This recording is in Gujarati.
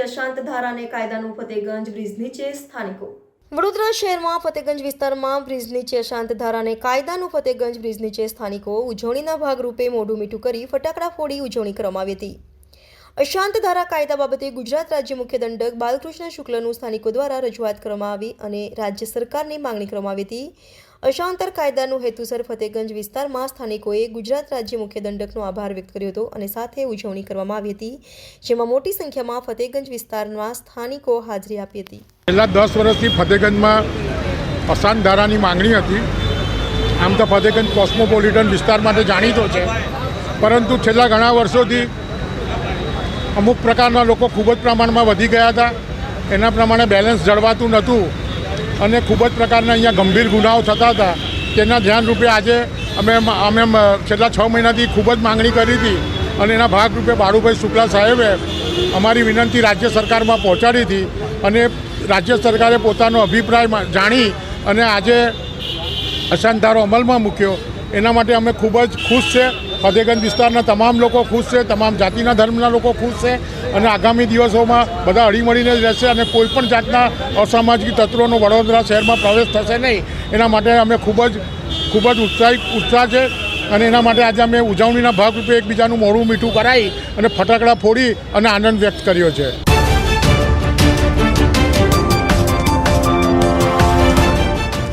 અશાંત ધારા અને કાયદાનું ફતેગંજ બ્રિજ નીચે સ્થાનિકો. વડોદરા શહેરમાં ફતેગંજ વિસ્તારમાં બ્રિજ નીચે અશાંત ધારા અને કાયદાનું ફતેગંજ બ્રિજ નીચે સ્થાનિકો ઉજવણીના ભાગરૂપે મોઢું મીઠું કરી ફટાકડા ફોડી ઉજવણી કરવામાં આવી હતી. અશાંત ધારા કાયદા બાબતે ગુજરાત રાજ્ય મુખ્ય દંડક બાલકૃષ્ણ શુક્લનું સ્થાનિકો દ્વારા રજૂઆત કરવામાં આવી અને રાજ્ય સરકારની માંગણી કરવામાં આવી હતી. અશાંતર કાયદાનું હેતુસર ફતેગંજ વિસ્તારમાં સ્થાનિકોએ ગુજરાત રાજ્ય મુખ્ય દંડકનો આભાર વ્યક્ત કર્યો હતો અને સાથે ઉજવણી કરવામાં આવી હતી, જેમાં મોટી સંખ્યામાં ફતેગંજ વિસ્તારમાં સ્થાનિકો હાજરી આપી હતી. છેલ્લા દસ વર્ષથી ફતેગંજમાં અશાંત ધારાની માંગણી હતી. આમ તો ફતેગંજ કોસ્મોપોલિટન વિસ્તાર માટે જાણીતો છે. પરંતુ છેલ્લા ઘણા વર્ષોથી અમુક પ્રકારના લોકો ખૂબ જ પ્રમાણમાં વધી ગયા હતા. એના પ્રમાણે બેલેન્સ જળવાતું નહોતું. અને ખૂબ જ પ્રકારના અહીંયા ગંભીર ગુનાઓ થતા હતા. તેના ધ્યાનરૂપે આજે અમે અમે છેલ્લા છ મહિનાથી ખૂબ જ માંગણી કરી હતી અને એના ભાગરૂપે બાળુભાઈ શુક્લા સાહેબે અમારી વિનંતી રાજ્ય સરકારમાં પહોંચાડી હતી અને રાજ્ય સરકારે પોતાનો અભિપ્રાય જાણી અને આજે અશાંત અમલમાં મૂક્યો. એના માટે અમે ખૂબ જ ખુશ છે. ફતેગંજ વિસ્તારના તમામ લોકો ખુશ છે, તમામ જાતિના ધર્મના લોકો ખુશ છે અને આગામી દિવસોમાં બધા હળીમળીને જ રહેશે અને કોઈપણ જાતના અસામાજિક તત્વોનો વડોદરા શહેરમાં પ્રવેશ થશે નહીં. એના માટે અમે ખૂબ જ ખૂબ જ ઉત્સાહિત, ઉત્સાહ છે અને એના માટે આજે અમે ઉજવણીના ભાગરૂપે એકબીજાનું મોડું મીઠું કરાવી અને ફટાકડા ફોડી અને આનંદ વ્યક્ત કર્યો છે.